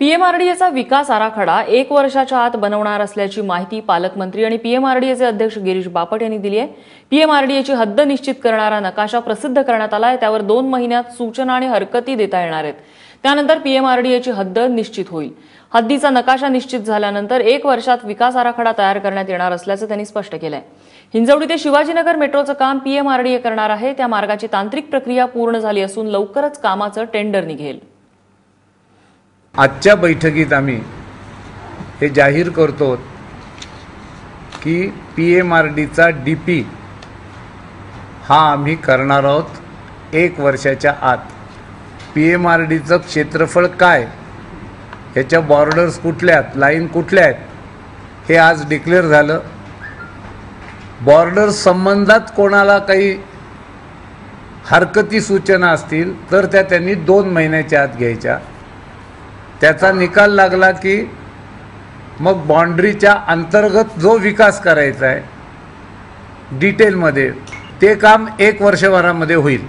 पीएमआरडीएचा विकास आराखडा एक वर्षाच्या आत बनवणार असल्याची माहिती पालकमंत्री आणि पीएमआरडीएचे अध्यक्ष गिरीश बापट यांनी दिली आहे. पीएमआरडीएची हद्द निश्चित करणारा नकाशा प्रसिद्ध करण्यात आला आहे. त्यावर दोन महिन्यात सूचना आणि हरकती देता येणार आहेत. त्यानंतर पीएमआरडीएची हद्द निश्चित होईल. हद्दीचा नकाशा निश्चित झाल्यानंतर एक वर्षात विकास आराखडा तयार करण्यात येणार असल्याचं त्यांनी स्पष्ट केलंय. हिंजवडी ते शिवाजीनगर मेट्रोचं काम पीएमआरडीए करणार आहे. त्या मार्गाची तांत्रिक प्रक्रिया पूर्ण झाली असून लवकरच कामाचं टेंडर निघेल. आजच्या बैठकीत आम्ही हे जाहीर करतो की पी एम आर डीचा डी पी हा आम्ही करणार आहोत एक वर्षाच्या आत. पी एम आर डीचं क्षेत्रफळ काय? ह्याच्या बॉर्डर्स कुठल्या आहेत लाईन कुठल्या आहेत हे आज डिक्लेअर झालं. बॉर्डर संबंधात कोणाला काही हरकती सूचना असतील तर त्या त्यांनी दोन महिन्याच्या आत घ्यायच्या. त्याचा निकाल लागला की मग बाँड्रीच्या अंतर्गत जो विकास करायचा आहे डिटेलमध्ये ते काम एक वर्षभरामध्ये होईल.